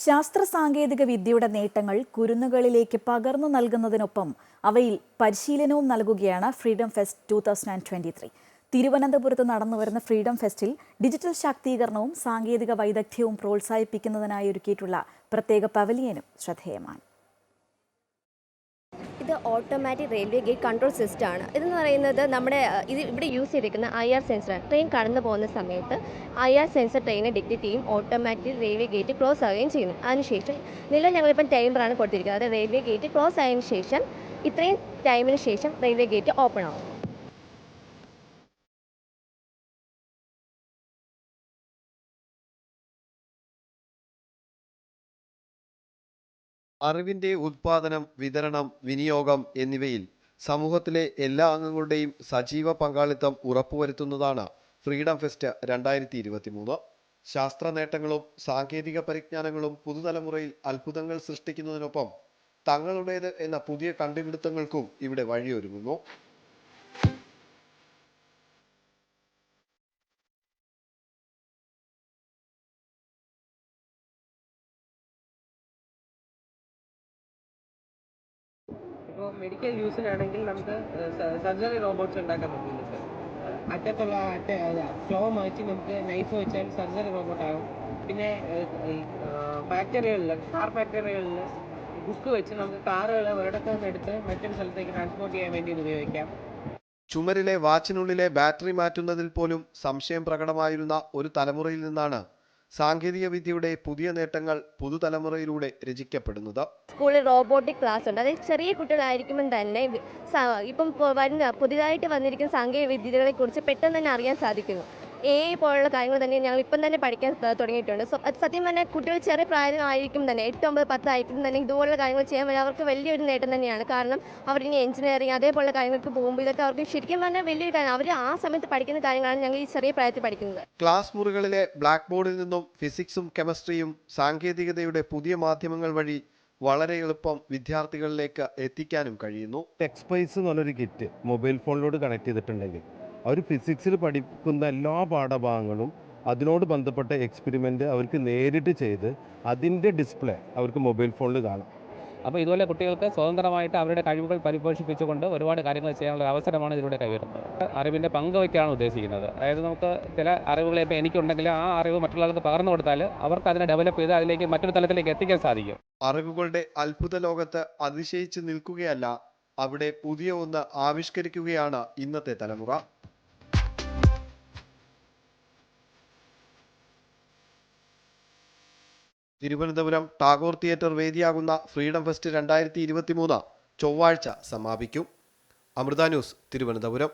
ശാസ്ത്ര സാങ്കേതിക വിദ്യയുടെ നേട്ടങ്ങൾ കുരുന്നുകളിലേക്ക് പകർന്നു നൽകുന്നതിനൊപ്പം അവയിൽ പരിശീലനവും നൽകുകയാണ് freedom fest two thousand and twenty three തിരുവനന്തപുരത്ത് നടന്നുവരുന്ന ഫ്രീഡം ഫെസ്റ്റിൽ ഡിജിറ്റൽ ശാക്തീകരണവും സാങ്കേതിക വൈദഗ്ധ്യവും പ്രോത്സാഹിപ്പിക്കുന്നതിനായി ഒരുക്കിയിട്ടുള്ള പ്രത്യേക പവലിയനും ശ്രദ്ധേയമാണ്. ഇത് automatic railway gate control system ആണ്. ഇതെന്ന് പറയുന്നത് നമ്മുടെ ഇത് ഇവിടെ യൂസ് ചെയ്തിരിക്കുന്ന ഐ ആർ സെൻസറാണ് ട്രെയിൻ കടന്നു പോകുന്ന സമയത്ത് ഐ ആർ സെൻസർ ട്രെയിനെ ഡിറ്റക്ട് ചെയ്യും ഓട്ടോമാറ്റിക് റെയിൽവേ ഗേറ്റ് ക്ലോസ് ആവുകയും ചെയ്യുന്നു. അതിനുശേഷം നിലവിൽ ഞങ്ങളിപ്പം ടൈമറാണ് കൊടുത്തിരിക്കുന്നത്. അതായത് റെയിൽവേ ഗേറ്റ് ക്ലോസ് ആയതിനു ശേഷം ഇത്രയും ടൈമിന് ശേഷം റെയിൽവേ ഗേറ്റ് ഓപ്പൺ ആവും. അറിവിന്റെ ഉത്പാദനം വിതരണം വിനിയോഗം എന്നിവയിൽ സമൂഹത്തിലെ എല്ലാ അംഗങ്ങളുടെയും സജീവ പങ്കാളിത്തം ഉറപ്പുവരുത്തുന്നതാണ് ഫ്രീഡം ഫെസ്റ്റ് രണ്ടായിരത്തി ഇരുപത്തി മൂന്ന് ശാസ്ത്ര നേട്ടങ്ങളും സാങ്കേതിക പരിജ്ഞാനങ്ങളും പുതുതലമുറയിൽ അത്ഭുതങ്ങൾ സൃഷ്ടിക്കുന്നതിനൊപ്പം തങ്ങളുടേത് എന്ന പുതിയ കണ്ടുപിടുത്തങ്ങൾക്കും ഇവിടെ വഴിയൊരുങ്ങുന്നു. ഇപ്പോൾ മെഡിക്കൽ യൂസിനാണെങ്കിൽ നമുക്ക് സർജറി റോബോട്ട്സ് ഉണ്ടാക്കാൻ പറ്റുന്നുണ്ട് അറ്റത്തുള്ള അറ്റ ഫ്ലോ മാറ്റി നമുക്ക് നൈഫ് വെച്ചാൽ സർജറി റോബോട്ട് ആകും. പിന്നെ ഫാക്ടറികളിൽ കാർ ഫാക്ടറികളിൽ ബുക്ക് വെച്ച് നമുക്ക് കാറുകൾ ഒരിടത്തു നിന്ന് എടുത്ത് മറ്റൊരു സ്ഥലത്തേക്ക് ട്രാൻസ്പോർട്ട് ചെയ്യാൻ വേണ്ടി ഉപയോഗിക്കാം. ചുമരിലെ വാച്ചിനുള്ളിലെ ബാറ്ററി മാറ്റുന്നതിൽ പോലും സംശയം പ്രകടമായിരുന്ന ഒരു തലമുറയിൽ നിന്നാണ് സാങ്കേതിക വിദ്യയുടെ പുതിയ നേട്ടങ്ങൾ പുതുതലമുറയിലൂടെ രചിക്കപ്പെടുന്നത്. സ്കൂളിൽ റോബോട്ടിക് ക്ലാസ് ഉണ്ട്. അതായത് ചെറിയ കുട്ടികളായിരിക്കുമ്പോൾ തന്നെ ഇപ്പം വരുന്ന പുതിയതായിട്ട് വന്നിരിക്കുന്ന സാങ്കേതിക വിദ്യകളെ കുറിച്ച് പെട്ടെന്ന് തന്നെ അറിയാൻ സാധിക്കുന്നു. എ പോലുള്ള കാര്യങ്ങൾ തന്നെ ഞങ്ങൾ ഇപ്പം തന്നെ പഠിക്കാൻ തുടങ്ങിയിട്ടുണ്ട്. സോ അത് സത്യം പറഞ്ഞാൽ കുട്ടികൾ ചെറിയ പ്രായമായിരിക്കും തന്നെ എട്ട് ഒമ്പത് പത്തായിരിക്കും തന്നെ ഇതുപോലുള്ള കാര്യങ്ങൾ ചെയ്യാൻ വേണ്ടി അവർക്ക് വലിയൊരു നേട്ടം തന്നെയാണ്. കാരണം അവർ ഇനി എഞ്ചിനീയറിംഗ് അതേപോലുള്ള കാര്യങ്ങൾക്ക് പോകുമ്പോൾ ഇതൊക്കെ അവർക്ക് ശരിക്കും പറഞ്ഞാൽ വലിയൊരു കാര്യം. അവർ ആ സമയത്ത് പഠിക്കുന്ന കാര്യങ്ങളാണ് ഞങ്ങൾ ഈ ചെറിയ പ്രായത്തിൽ പഠിക്കുന്നത്. ക്ലാസ് മുറികളിലെ ബ്ലാക്ക് ബോർഡിൽ നിന്നും ഫിസിക്സും കെമിസ്ട്രിയും സാങ്കേതികതയുടെ പുതിയ മാധ്യമങ്ങൾ വഴി വളരെ എളുപ്പം വിദ്യാർത്ഥികളിലേക്ക് എത്തിക്കാനും കഴിയുന്നു. ടെക്സ്പൈസ് എന്ന് എന്നുള്ളൊരു കിറ്റ് മൊബൈൽ ഫോണിലോട് കണക്ട് ചെയ്തിട്ടുണ്ടെങ്കിൽ അവർ ഫിസിക്സിൽ പഠിക്കുന്ന എല്ലാ പാഠഭാഗങ്ങളും അതിനോട് ബന്ധപ്പെട്ട എക്സ്പെരിമെന്റ് അവർക്ക് നേരിട്ട് ചെയ്ത് അതിന്റെ ഡിസ്പ്ലേ അവർക്ക് മൊബൈൽ ഫോണിൽ കാണാം. അപ്പോൾ ഇതുപോലെ കുട്ടികൾക്ക് സ്വതന്ത്രമായിട്ട് അവരുടെ കഴിവുകൾ പരിപോഷിപ്പിച്ചുകൊണ്ട് ഒരുപാട് കാര്യങ്ങൾ ചെയ്യാനുള്ള ഒരു അവസരമാണ് ഇതിലൂടെ കൈവരുന്നത്. അറിവിന്റെ പങ്ക് പങ്കുവയ്ക്കാണ് ഉദ്ദേശിക്കുന്നത്. അതായത് നമുക്ക് ചില അറിവുകൾ ഇപ്പോൾ എനിക്കുണ്ടെങ്കിൽ ആ അറിവ് മറ്റുള്ളവർക്ക് പകർന്നു കൊടുത്താൽ അവർക്ക് അതിനെ ഡെവലപ്പ് ചെയ്ത് അതിലേക്ക് മറ്റൊരു തലത്തിലേക്ക് എത്തിക്കാൻ സാധിക്കും. അറിവുകളുടെ അത്ഭുത ലോകത്ത് അതിശയിച്ച് നിൽക്കുകയല്ല അവിടെ പുതിയ ഒന്ന് ആവിഷ്കരിക്കുകയാണ് ഇന്നത്തെ തലമുറ. തിരുവനന്തപുരം ടാഗോർ തിയേറ്റർ വേദിയാകുന്ന ഫ്രീഡം ഫെസ്റ്റ് രണ്ടായിരത്തി ഇരുപത്തി മൂന്ന് ചൊവ്വാഴ്ച സമാപിക്കും. അമൃത ന്യൂസ് തിരുവനന്തപുരം.